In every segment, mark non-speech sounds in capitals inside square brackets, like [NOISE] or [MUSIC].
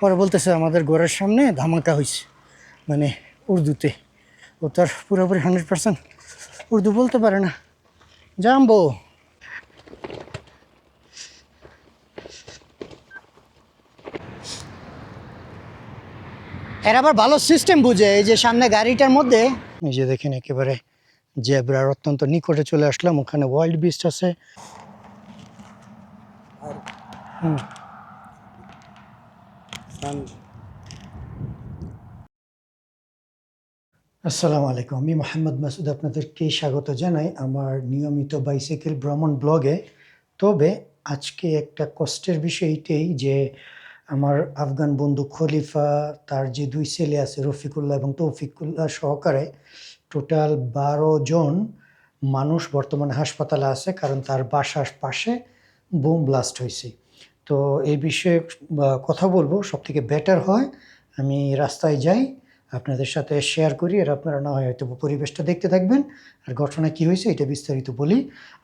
পরে বলতেছে, আমাদের ঘরের সামনে ধামাকা হয়েছে মানে উর্দুতে। ও তার পুরোপুরি হান্ড্রেড পার্সেন্ট উর্দু বলতে পারে না। জানব এর আবার ভালো সিস্টেম বুঝে, এই যে সামনে গাড়িটার মধ্যে। এই যে দেখেন, একেবারে জেব্রার অত্যন্ত নিকটে চলে আসলাম, ওখানে ওয়াইল্ড বিস্ট আছে। আসসালামু আলাইকুম। আমি মোহাম্মদ মাসুদ আপনাদেরকে স্বাগত জানাই আমার নিয়মিত বাইসাইকেল ভ্রমণ ব্লগে তবে আজকে একটা কষ্টের বিষয় এটাই যে আমার আফগান বন্ধু খলিফা তার যে দুই ছেলে আছে রফিকুল্লাহ এবং তৌফিকুল্লাহ সহকারে টোটাল বারো জন মানুষ বর্তমানে হাসপাতালে আছে কারণ তার বাসার পাশে বোম ব্লাস্ট হয়েছে। তো এই বিষয়ে কথা বলব সব থেকে বেটার হয়, আমি রাস্তায় যাই, আপনাদের সাথে শেয়ার করি, আর আপনারা না হয় হয়তো পরিবেশটা দেখতে থাকবেন, আর ঘটনা কি হয়েছে এটা বিস্তারিত বলি।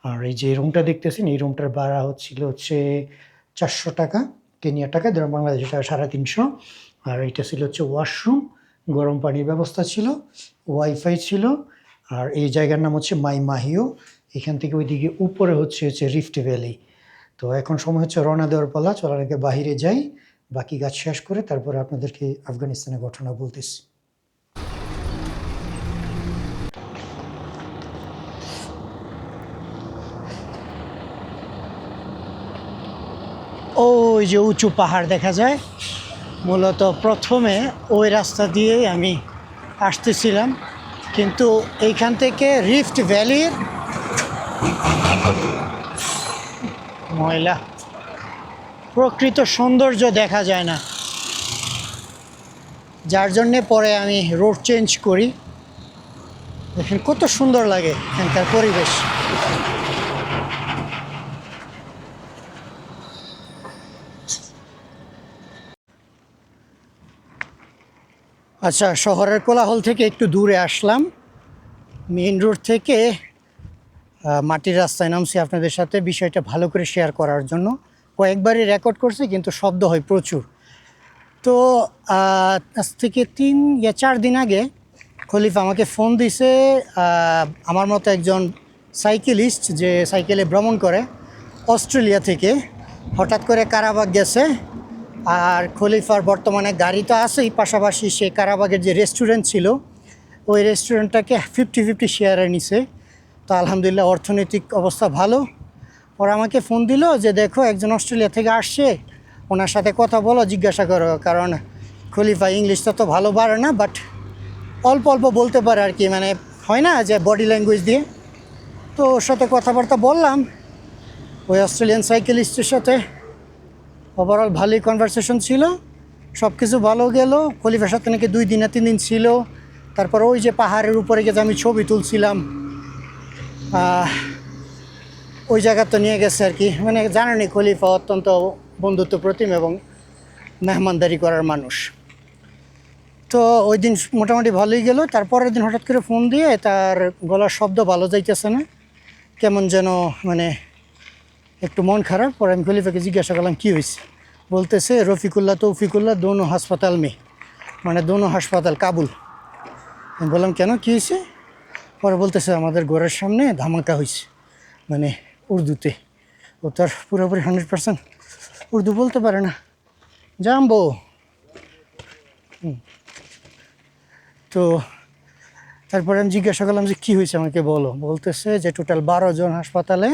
আর এই যে রুমটা দেখতেছেন, এই রুমটার ভাড়া হচ্ছিল হচ্ছে চারশো টাকা কেনিয়া টাকা ধরুন বাংলাদেশের টাকা সাড়ে তিনশো। আর এটা ছিল হচ্ছে ওয়াশরুম গরম পানির ব্যবস্থা ছিল ওয়াইফাই ছিল, আর এই জায়গার নাম হচ্ছে মাই মাহিও এখান থেকে ওইদিকে উপরে হচ্ছে হচ্ছে রিফট ভ্যালি তো এখন সময় হচ্ছে রওনা দেওয়ার পালা। চলার আগে বাহিরে যাই, বাকি কাজ শেষ করে তারপরে আপনাদেরকে আফগানিস্তানের ঘটনা বলতেছি। ওই যে উঁচু পাহাড় দেখা যায়, মূলত প্রথমে ওই রাস্তা দিয়েই আমি আসতেছিলাম। কিন্তু এইখান থেকে রিফট ভ্যালির ময়লা। প্রকৃত সৌন্দর্য দেখা যায় না। যার জন্যে পরে আমি রোড চেঞ্জ করি। দেখেন কত সুন্দর লাগে এখানকার পরিবেশ। আচ্ছা শহরের কোলাহল থেকে একটু দূরে আসলাম। মেইন রোড থেকে মাটির রাস্তায় নামছি আপনাদের সাথে বিষয়টা ভালো করে শেয়ার করার জন্য। কয়েকবারই রেকর্ড করছি, কিন্তু শব্দ হয় প্রচুর। তো আজ থেকে তিন, ইয়া, চার দিন আগে খলিফ আমাকে ফোন দিছে আমার মতো একজন সাইকেলিস্ট যে সাইকেলে ভ্রমণ করে অস্ট্রেলিয়া থেকে। হঠাৎ করে কারাবাগ গেছে, আর খলিফার বর্তমানে গাড়ি তো আছেই, পাশাপাশি সে কারাবাগের যে রেস্টুরেন্ট ছিল, ওই রেস্টুরেন্টটাকে ফিফটি ফিফটি শেয়ারে নিছে। তো আলহামদুলিল্লাহ অর্থনৈতিক অবস্থা ভালো। ওরা আমাকে ফোন দিল যে, দেখো, একজন অস্ট্রেলিয়া থেকে আসছে। ওনার সাথে কথা বলো, জিজ্ঞাসা করো। কারণ খলিফা ইংলিশটা তো ভালো পারে না বাট অল্প অল্প বলতে পারে আর কি। মানে হয় না যে বডি ল্যাঙ্গুয়েজ দিয়ে। তো ওর সাথে কথাবার্তা বললাম। ওই অস্ট্রেলিয়ান সাইকেলিস্টের সাথে। ওভারঅল ভালোই কনভারসেশন ছিল। সব কিছু ভালো গেল। খলিফার সাথে নাকি দুই দিন না তিন দিন ছিল। তারপর ওই যে পাহাড়ের উপরে যে আমি ছবি তুলছিলাম ওই জায়গা তো নিয়ে গেছে আর কি। মানে জানেনি খলিফা অত্যন্ত বন্ধুত্ব প্রতিম এবং মেহমানদারি করার মানুষ। তো ওই দিন মোটামুটি ভালোই গেল। তারপরের দিন হঠাৎ করে ফোন দিয়ে তার গলার শব্দ ভালো যাইতেছে না। কেমন যেন মানে একটু মন খারাপ। পরে আমি খলিফাকে জিজ্ঞাসা করলাম, কী হয়েছে বলতেছে, রফিকুল্লাহ তৌফিকুল্লাহ দোনো হাসপাতাল মে মানে দোনো হাসপাতাল, কাবুল। আমি বললাম, কেন? কী হয়েছে পরে বলতেছে, আমাদের ঘরের সামনে ধামাকা হয়েছে মানে উর্দুতে। ও তার পুরোপুরি হান্ড্রেড পার্সেন্ট উর্দু বলতে পারে না। হুম। তো তারপরে আমি জিজ্ঞাসা করলাম যে, কী হয়েছে আমাকে বলো? বলতেছে যে, টোটাল বারো জন হাসপাতালে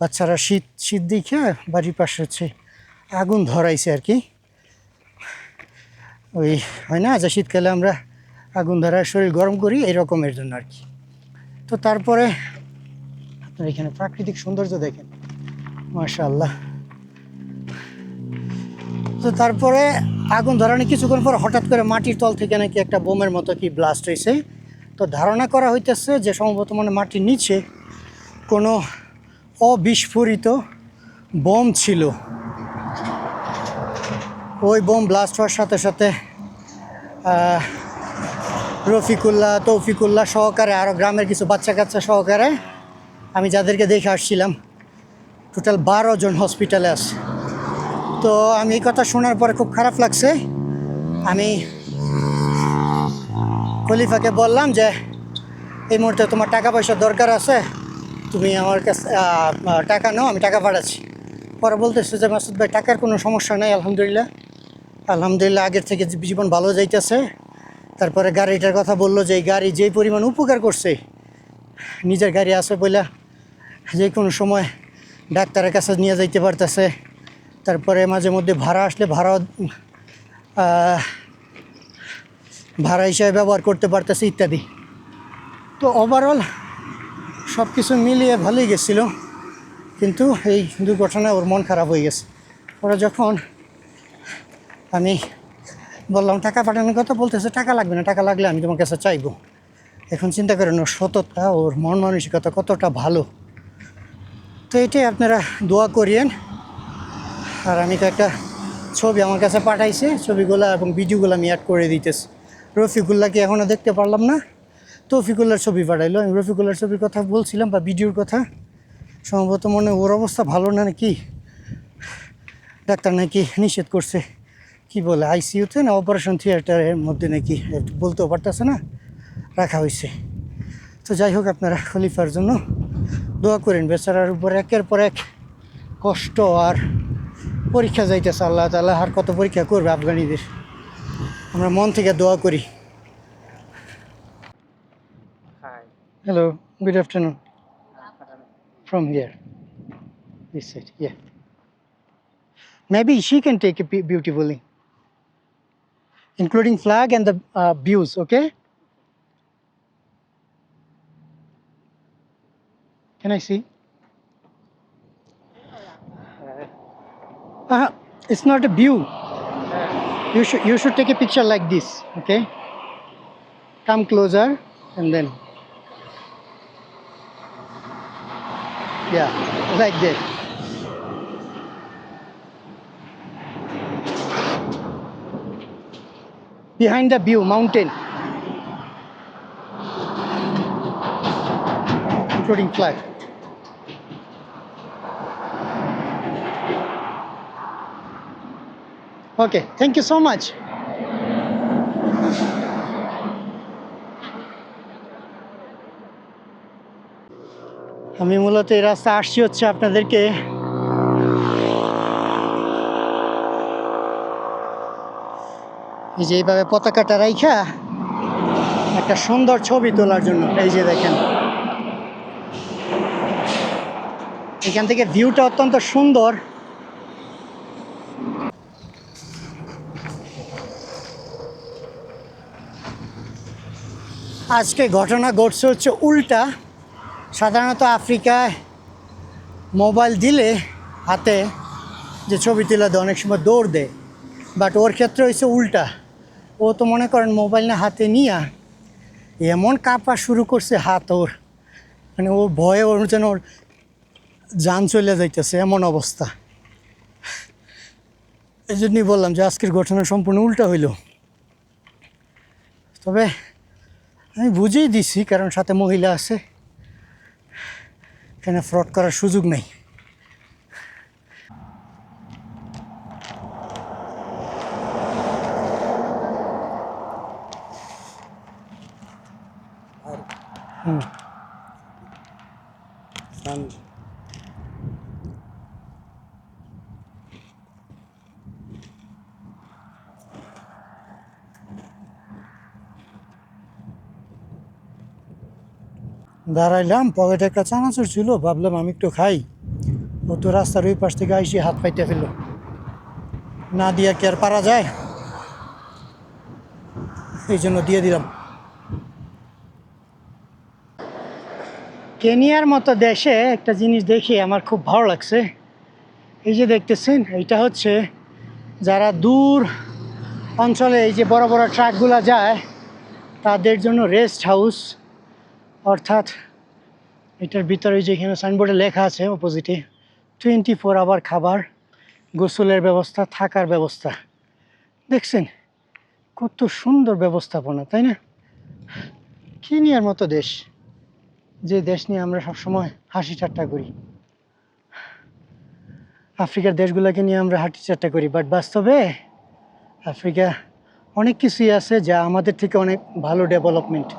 বাচ্চারা শীত শীত দেখে বাড়ির পাশে হচ্ছে আগুন ধরাইছে আর কি। ওই হয় না যে, শীতকালে আমরা আগুন ধরায় শরীর গরম করি এই রকমের জন্য আর কি। তো তারপরে আপনার এখানে প্রাকৃতিক সৌন্দর্য দেখেন। মাশাআল্লাহ। তো তারপরে আগুন ধরানো কিছুক্ষণ পর হঠাৎ করে মাটির তল থেকে নাকি একটা বোমের মতো কি ব্লাস্ট হয়েছে তো ধারণা করা হইতেছে যে সম্ভবত মানে মাটির নিচে কোনো অবিস্ফোরিত বোম ছিল। ওই বোম ব্লাস্ট হওয়ার সাথে সাথে রফিকুল্লাহ, তৌফিকুল্লাহ সহকারে আরও গ্রামের কিছু বাচ্চা কাচ্চা সহকারে আমি যাদেরকে দেখে আসছিলাম। টোটাল বারো জন হসপিটালে আছে। তো আমি এই কথা শোনার পরে খুব খারাপ লাগছে। আমি খলিফাকে বললাম যে, এই মুহূর্তে তোমার টাকা পয়সা দরকার আছে। তুমি আমার কাছে টাকা নাও, আমি টাকা পাঠাচ্ছি। পরে বলতেছে যে, মাসুদ ভাই, টাকার কোনো সমস্যা নেই, আলহামদুলিল্লাহ। আলহামদুলিল্লাহ, আগের থেকে জীবন ভালো যাইতেছে। তারপরে গাড়িটার কথা বলল যে গাড়ি যেই পরিমাণ উপকার করছে, নিজের গাড়ি আছে বইলা যে কোনো সময় ডাক্তারের কাছে নিয়ে যাইতে পারতেছে। তারপরে মাঝে মধ্যে ভাড়া আসলে ভাড়া ভাড়া হিসাবে ব্যবহার করতে পারতেছে ইত্যাদি। তো ওভারঅল সব কিছু মিলিয়ে ভালোই গেছিল, কিন্তু এই দুর্ঘটনায় ওর মন খারাপ হয়ে গেছে। ওরা যখন আমি বললাম, টাকা পাঠানোর কথা বলতেছে, টাকা লাগবে না, টাকা লাগলে আমি তোমার কাছে চাইব। এখন চিন্তা করেন, ওর সততা, ওর মন মানসিকতা কতটা ভালো। তো এটাই আপনারা দোয়া করিয়েন। আর আমি তো একটা ছবি আমার কাছে পাঠাইছে, ছবিগুলো এবং ভিডিওগুলো আমি অ্যাড করে দিতেছি। রফিকুল্লাহকে এখনও দেখতে পারলাম না। তৌফিকুল্লার ছবি পাঠাইলো। আমি রফিকুল্লার ছবির কথা বলছিলাম বা ভিডিওর কথা। সম্ভবত মনে ওর অবস্থা ভালো না নাকি? ডাক্তার নাকি নিষেধ করছে। কি বলে আইসিইউতে না অপারেশন থিয়েটারের মধ্যে নাকি একটু বলতেও পারতেছে না রাখা হয়েছে তো যাই হোক আপনারা খলিফার জন্য দোয়া করেন। বেচারার উপর একের পর এক কষ্ট আর পরীক্ষা যাইতেছে আল্লাহ তাআলা আর কত পরীক্ষা করবে আফগানিদের। আমরা মন থেকে দোয়া করি। Hello good afternoon from here. This side yeah. Maybe she can take it beautifully including flag and the uh, views okay? Can i see? Uh, it's not a view. You should you should take a picture like this okay? Come closer and then. Yeah, like that. Behind the view, mountain. Including flag. Okay, thank you so much. আমি মূলত এই রাস্তা আসছি হচ্ছে আপনাদেরকে এই যে এইভাবে পতাকাটা রাইখা, একটা সুন্দর ছবি তোলার জন্য। এই যে দেখেন। এখান থেকে ভিউটা অত্যন্ত সুন্দর। আজকে ঘটনা ঘটছে হচ্ছে উল্টা। সাধারণত আফ্রিকায় মোবাইল দিলে হাতে যে ছবি তুলে দেয়, অনেক সময় দৌড় দেয়। বাট ওর ক্ষেত্রে হয়েছে উল্টা। ও তো মনে করেন মোবাইল না হাতে নিয়ে এমন কাঁপা শুরু করছে হাত ওর। মানে ওর ভয়ে ওর যেন ওর যান চলে যাইতেছে, এমন অবস্থা। এই জন্যই বললাম যে আজকের ঘটনা সম্পূর্ণ উল্টা হইল। তবে আমি বুঝেই দিছি কারণ সাথে মহিলা আছে, এখানে ফ্রড করার সুযোগ নেই। দাঁড়াইলাম পকেটে একটা চানাচুর ছিল ভাবলাম আমি একটু খাই। ও তো রাস্তার ওই পাশ থেকে আইসি হাত পাইতে ফেলল। না দিয়া কি আর পারা যায়? এই জন্য দিয়ে দিলাম। কেনিয়ার মতো দেশে একটা জিনিস দেখে আমার খুব ভালো লাগছে। এই যে দেখতেছেন, এইটা হচ্ছে যারা দূর অঞ্চলে এই যে বড় বড় ট্রাকগুলো যায়, তাদের জন্য রেস্ট হাউস। অর্থাৎ এটার ভিতরে যেখানে সাইনবোর্ডে লেখা আছে অপোজিটে, টোয়েন্টি ফোর আওয়ার খাবার, গোসলের ব্যবস্থা, থাকার ব্যবস্থা। দেখছেন, কত সুন্দর ব্যবস্থাপনা, তাই না? কেনিয়ার মতো দেশ। যে দেশ নিয়ে আমরা সবসময় হাসি ঠাট্টা করি। আফ্রিকার দেশগুলোকে নিয়ে আমরা হাঁটি চাটা করি বাট বাস্তবে আফ্রিকা অনেক কিছুই আছে যা আমাদের থেকে অনেক ভালো ডেভেলপমেন্ট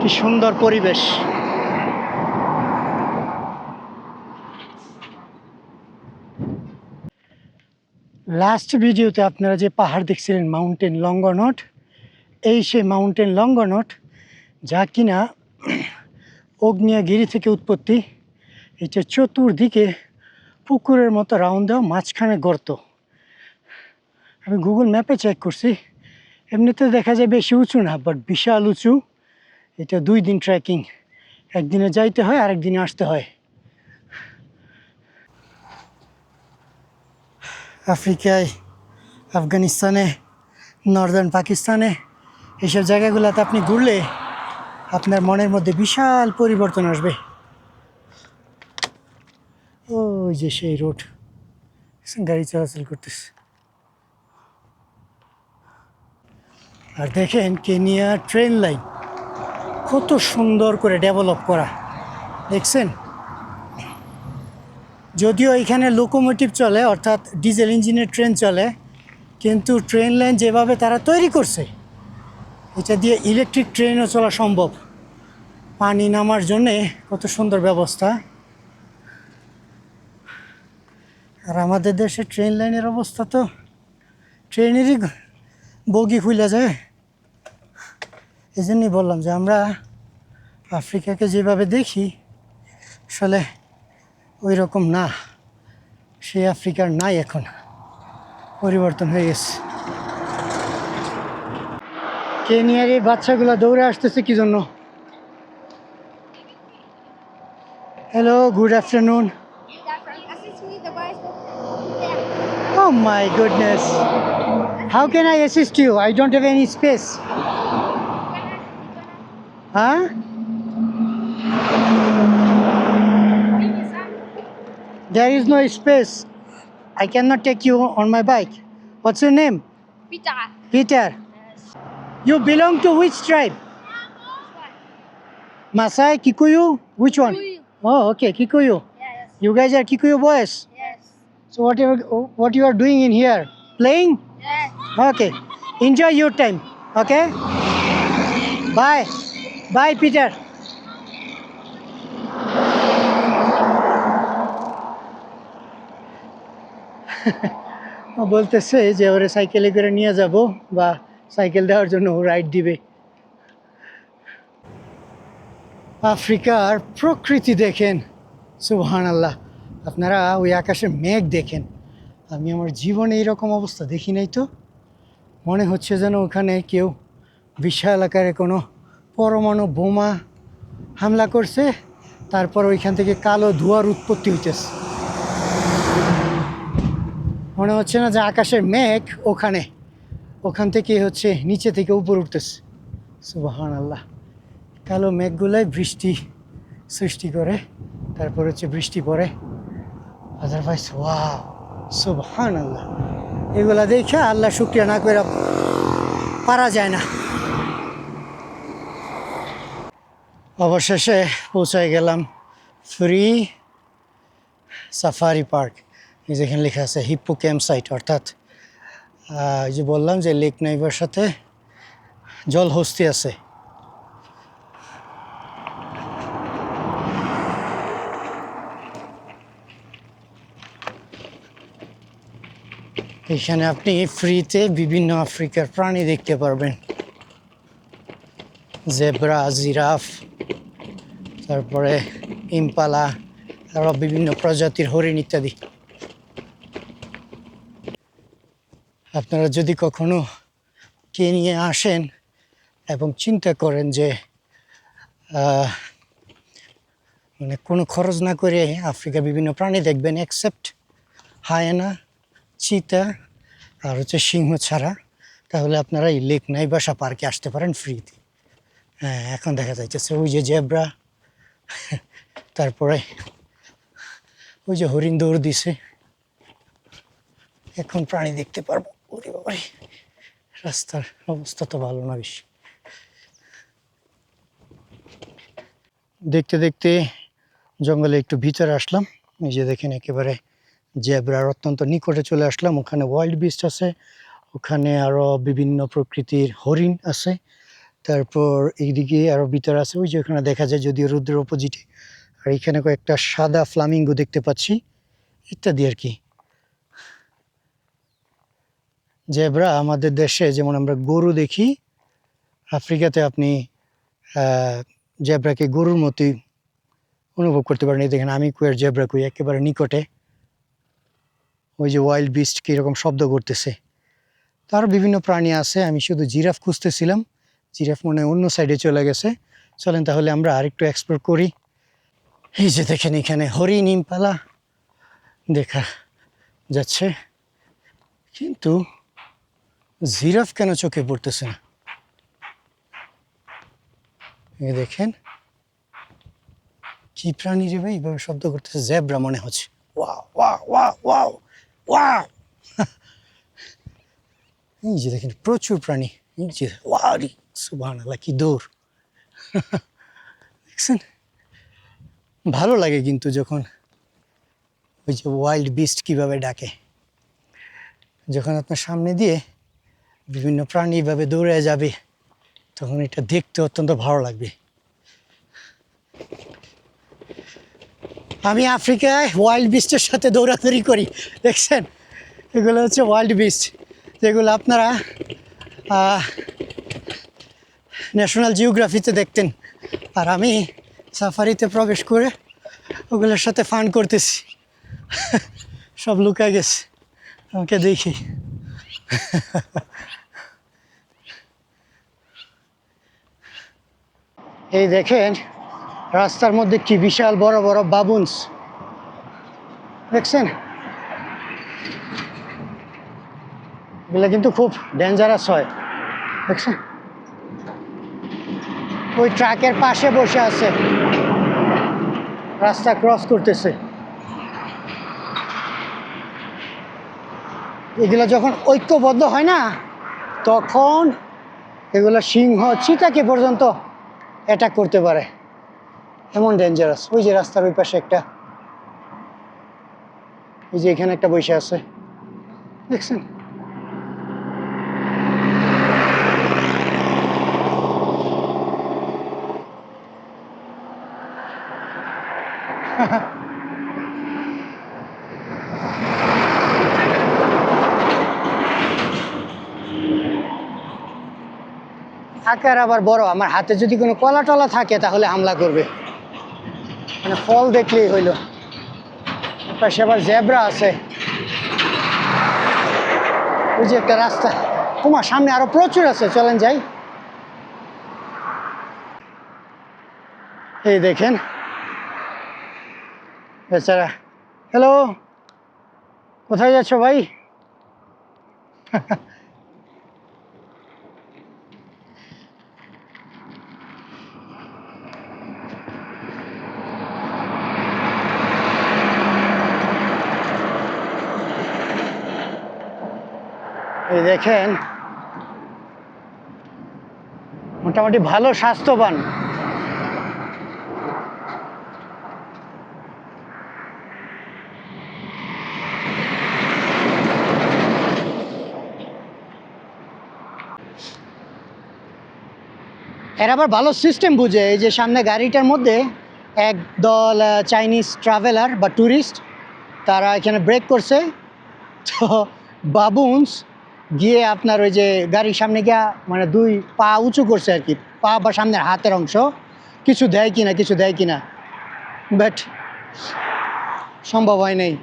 কি সুন্দর পরিবেশ। লাস্ট ভিডিওতে আপনারা যে পাহাড় দেখছিলেন মাউন্টেন লঙ্গনট এই সেই মাউন্টেন লঙ্গনট যা কিনা অগ্নিয়াগিরি থেকে উৎপত্তি এটা চতুর্দিকে পুকুরের মতো রাউন্ড দেওয়া মাঝখানে গর্ত। আমি গুগল ম্যাপে চেক করছি। এমনিতে দেখা যায় বেশি উঁচু না বাট বিশাল উঁচু। এটা দুই দিন ট্রেকিং একদিনে যাইতে হয় আরেক দিনে আসতে হয়। আফ্রিকায়, আফগানিস্তানে নর্দার্ন পাকিস্তানে এইসব জায়গাগুলোতে আপনি ঘুরলে আপনার মনের মধ্যে বিশাল পরিবর্তন আসবে। ওই যে সেই রোড। গাড়ি চলাচল করতেছে। আর দেখেন কেনিয়া ট্রেন লাইন। কত সুন্দর করে ডেভেলপ করা। দেখছেন? যদিও এখানে লোকোমোটিভ চলে, অর্থাৎ ডিজেল ইঞ্জিনের ট্রেন চলে, কিন্তু ট্রেন লাইন যেভাবে তারা তৈরি করছে এটা দিয়ে ইলেকট্রিক ট্রেনও চলা সম্ভব। পানি নামার জন্যে কত সুন্দর ব্যবস্থা। আর আমাদের দেশে ট্রেন লাইনের অবস্থা তো ট্রেনেরই বগি খুলে যায়। এই জন্যই বললাম যে আমরা আফ্রিকাকে যেভাবে দেখি, আসলে ওই রকম না। সেই আফ্রিকার নাই এখন, পরিবর্তন হয়ে গেছে। কেনিয়ার এই বাচ্চাগুলো দৌড়ে আসতেছে কি জন্য hello good afternoon. Oh my goodness. How can I assist you? I don't have any space. Huh? There is no space. I cannot take you on my bike. What's your name? Peter. Peter. Yes. You belong to which tribe? Masai, Kikuyu? Which one? Kikuyu. Oh, okay, Kikuyu. Yes. You guys are Kikuyu boys. Yes. So what you what you are doing in here? Playing? Yes. Okay. Enjoy your time. Okay? Bye. Bye, Peter. [LAUGHS] ও বলতেছে যে ওরে সাইকেলে করে নিয়ে যাব বা cycle দেওয়ার জন্য রাইড দিবে। আফ্রিকার প্রকৃতি দেখেন। সুবহান আল্লাহ আপনারা ওই আকাশের মেঘ দেখেন। আমি আমার জীবনে এইরকম অবস্থা দেখি নাই তো। মনে হচ্ছে যেন ওখানে কেউ বিশাল আকারে কোনো পরমাণু বোমা হামলা করছে, তারপর ওইখান থেকে কালো ধোঁয়ার উৎপত্তি হইতেছে। মনে হচ্ছে না যে আকাশের মেঘ ওখানে। ওখান থেকে হচ্ছে নিচে থেকে উপর উঠতেছে। সুবাহান আল্লাহ কালো মেঘগুলাই বৃষ্টি সৃষ্টি করে, তারপর হচ্ছে বৃষ্টি পড়ে। আদারওয়াইজ ওয়াও সুবহান আল্লাহ এগুলা দেখে আল্লাহ শুক্রিয়া না করে পারা যায় না। অবশেষে পৌঁছায় গেলাম ফ্রি সাফারি পার্ক। যেখানে লেখা আছে হিপ্পো ক্যাম্প সাইট, অর্থাৎ এই যে বললাম যে লেক নাইবার সাথে জলহস্তি আছে। এখানে আপনি ফ্রিতে বিভিন্ন আফ্রিকার প্রাণী দেখতে পারবেন। জেব্রা জিরাফ তারপরে ইম্পালা তারপর বিভিন্ন প্রজাতির হরিণ ইত্যাদি। আপনারা যদি কখনো কে নিয়ে আসেন এবং চিন্তা করেন যে মানে কোনো খরচ না করে আফ্রিকার বিভিন্ন প্রাণী দেখবেন অ্যাকসেপ্ট হায়না, চিতা, আর হচ্ছে সিংহ ছাড়া, তাহলে আপনারা এই লেক নাইবাসা পার্কে আসতে পারেন ফ্রিতে হ্যাঁ এখন দেখা যাইতেছে ওই যে জেব্রা তারপরে ওই যে হরিণ দৌড় দিছে। এখন প্রাণী দেখতে পারব। ওরে বাবারে, রাস্তার অবস্থা তো ভালো না বেশি। দেখতে দেখতে জঙ্গলে একটু ভিতরে আসলাম, এই যে দেখেন একেবারে জেব্রার অত্যন্ত নিকটে চলে আসলাম, ওখানে ওয়াইল্ড বিস্ট আছে, ওখানে আরও বিভিন্ন প্রকৃতির হরিণ আছে, তারপর এইদিকে আরও ভিতরে আছে, ওই যে ওখানে দেখা যায় যদিও রুদ্রের অপোজিটে আর এখানে কয়েকটা সাদা ফ্লামিঙ্গো দেখতে পাচ্ছি ইত্যাদি আর কি জেব্রা, আমাদের দেশে যেমন আমরা গরু দেখি, আফ্রিকাতে আপনি জেব্রাকে গরুর মতোই অনুভব করতে পারেন। এই দেখেন, আমি কুয়ের জেব্রা কুই? একেবারে নিকটে। ওই যে ওয়াইল্ড বিস্ট কীরকম শব্দ করতেছে। তার বিভিন্ন প্রাণী আছে, আমি শুধু জিরাফ খুঁজতেছিলাম। জিরাফ মনে অন্য সাইডে চলে গেছে। চলেন তাহলে আমরা আরেকটু এক্সপ্লোর করি। এই যে দেখেন, এখানে হরিণ, ইম্পালা দেখা যাচ্ছে। কিন্তু জিরাফ কেন চোখে পড়তেছে না? দেখেন, কি প্রাণী রে ভাই, এইভাবে শব্দ করতেছে, জেব্রা মনে হচ্ছে। ওয়াও ওয়াও [LAUGHS] এই যে দেখেন, প্রচুর প্রাণী। কি দৌড় [LAUGHS] দেখছেন? ভালো লাগে কিন্তু যখন ওই যে ওয়াইল্ড বিস্ট কীভাবে ডাকে। যখন আপনার সামনে দিয়ে বিভিন্ন প্রাণী এভাবে দৌড়ে যাবে, তখন এটা দেখতে অত্যন্ত ভালো লাগবে। আমি আফ্রিকায় ওয়াইল্ড বিস্টের সাথে দৌড়াদৌড়ি করি, দেখছেন? এগুলো হচ্ছে ওয়াইল্ড বিস্ট যেগুলো আপনারা ন্যাশনাল জিওগ্রাফিতে দেখতেন। আর আমি সাফারিতে প্রবেশ করে ওগুলোর সাথে ফান করতেছি। সব লুকায় গেছে। আমাকে দেখি। এই দেখেন, রাস্তার মধ্যে কি বিশাল বড় বড় বাবুনস দেখছেন? এগুলো কিন্তু খুব ডেঞ্জারাস হয়। দেখছেন? ওই ট্রাকের পাশে বসে আছে। রাস্তা ক্রস করতেছে। এগুলো যখন ঐক্যবদ্ধ হয় না, তখন এগুলো সিংহ চিতাকে পর্যন্ত অ্যাটাক করতে পারে। এমন ডেঞ্জারাস ওই যে রাস্তার ওই পাশে একটা। ওই যে এখানে একটা বসে আছে। দেখছেন? [LAUGHS] আকার আবার বড়, আমার হাতে যদি কোনো কলা টলা থাকে তাহলে হামলা করবে। মানে ফল দেখলেই হইল। পাশে আবার জেব্রা আছে। ওই যে একটা রাস্তা। তোমার সামনে আরও প্রচুর আছে, চলেন যাই। এই দেখেন। বেচারা। হ্যালো কোথায় যাচ্ছ ভাই? [LAUGHS] এই দেখেন, মোটামুটি ভালো স্বাস্থ্যবান। এর আবার ভালো সিস্টেম বুঝে, এই যে সামনে গাড়িটার মধ্যে এক দল চাইনিজ ট্রাভেলার বা ট্যুরিস্ট তারা এখানে ব্রেক করছে। তো বাবুন্স গিয়ে আপনার ওই যে গাড়ির সামনে গিয়া মানে দুই পা উঁচু করছে আর কি, পা বা সামনের হাতের অংশ, কিছু দেয় কিনা, কিছু দেয় কিনা। বাট সম্ভব হয় নাই।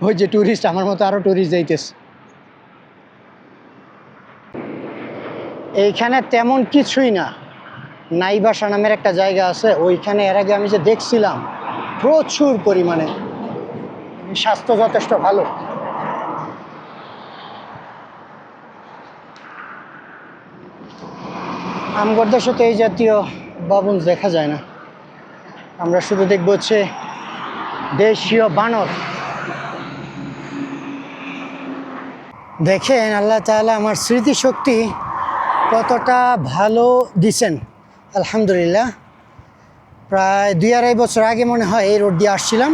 ওই যে ট্যুরিস্ট আমার মতো আরও ট্যুরিস্ট যাইতেছে। এইখানে তেমন কিছুই না। নাইবাসা নামের একটা জায়গা আছে, ওইখানে এর আগে আমি যে দেখছিলাম, প্রচুর পরিমাণে। স্বাস্থ্য যথেষ্ট ভালো। আমগর দেশে তো এই জাতীয় বাবুন্স দেখা যায় না। আমরা শুধু দেখব হচ্ছে দেশীয় বানর। দেখেন, আল্লাহ তাআলা আমার স্মৃতিশক্তি কতটা ভালো দিছেন। আলহামদুলিল্লাহ। প্রায় দুই আড়াই বছর আগে মনে হয় এই রোড দিয়ে আসছিলাম।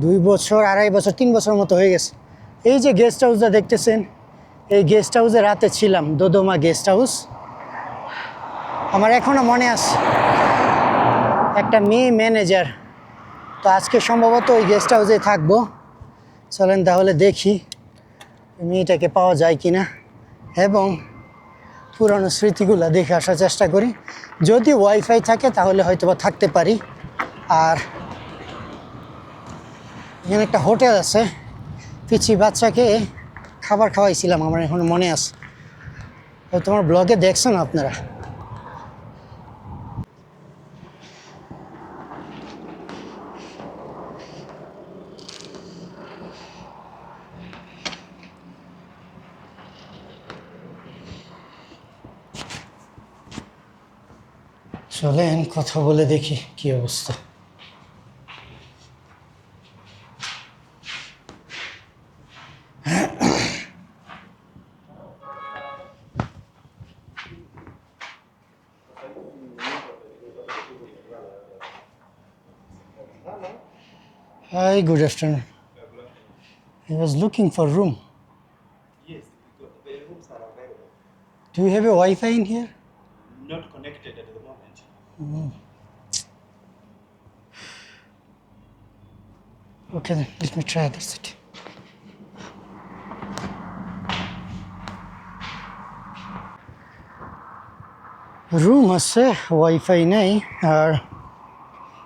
দুই বছর, আড়াই বছর, তিন বছর মতো হয়ে গেছে। এই যে গেস্ট হাউসটা দেখতেছেন, এই গেস্ট হাউসে রাতে ছিলাম, দোদমা গেস্ট হাউস আমার এখনও মনে আছে। একটা মেয়ে ম্যানেজার তো আজকে সম্ভবত ওই গেস্ট হাউসে থাকব। চলেন তাহলে দেখি মেয়েটাকে পাওয়া যায় কি না এবং পুরনো স্মৃতিগুলো দেখে আসার চেষ্টা করি। যদি ওয়াইফাই থাকে তাহলে হয়তো বা থাকতে পারি। আর এখানে একটা হোটেল আছে। পিচি বাচ্চাকে খাবার খাওয়াইছিলাম, আমার এখন মনে আছে। তোমার ব্লগে দেখছ না আপনারা? কথা বলে দেখি কি অবস্থা Hi, good afternoon. I was looking for room. Yes, because the rooms are available. Do you have a Wi-Fi in here? Not connected at the moment. Okay, then let me try other. Room আছে wifi নেই আর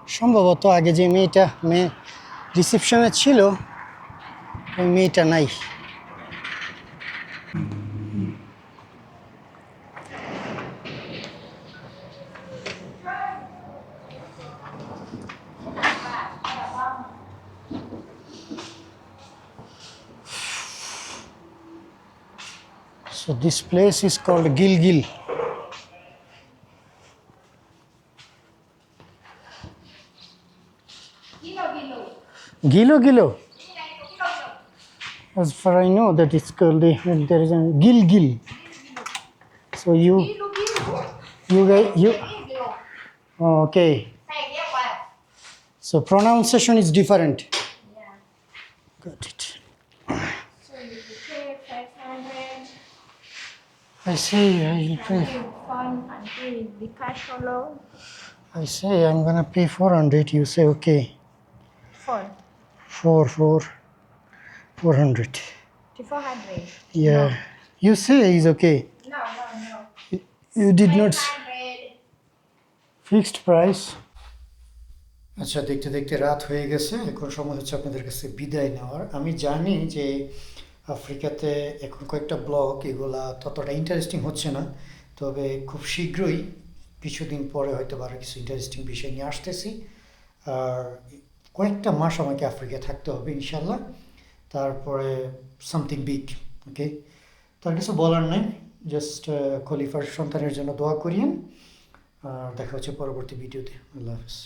সম্ভবত আগে যে মেয়েটা মেয়ে রিসেপশনে ছিল ওই মেয়েটা নাই So this place is called Gilgil. Gilo Gilo. As far I know that it's called the, there is a Gilgil. So you you guys you oh, okay. So pronunciation is different. Got it. I say I'll pay. the cash follow. I say I'm gonna pay 400. You say okay. Phone. Four four. 400. To 400. Yeah. No. You say is okay. No, no, no. You did not 500. Fixed price আচ্ছা দেখতে দেখতে রাত হয়ে গেছে এখন সময় হচ্ছে আপনাদের কাছে বিদায় নেওয়ার আমি জানি যে আফ্রিকাতে এখন কয়েকটা ব্লগ এগুলা ততটা ইন্টারেস্টিং হচ্ছে না, তবে খুব শীঘ্রই কিছুদিন পরে হয়তো আরও কিছু ইন্টারেস্টিং বিষয় নিয়ে আসতেছি। আর কয়েকটা মাস আমাকে আফ্রিকায় থাকতে হবে ইনশাল্লাহ, তারপরে সামথিং বিগ ওকে তার কিছু বলার নাই জাস্ট খলিফার সন্তানের জন্য দোয়া করিয়েন, আর দেখা হচ্ছে পরবর্তী ভিডিওতে আল্লাহ হাফিজ।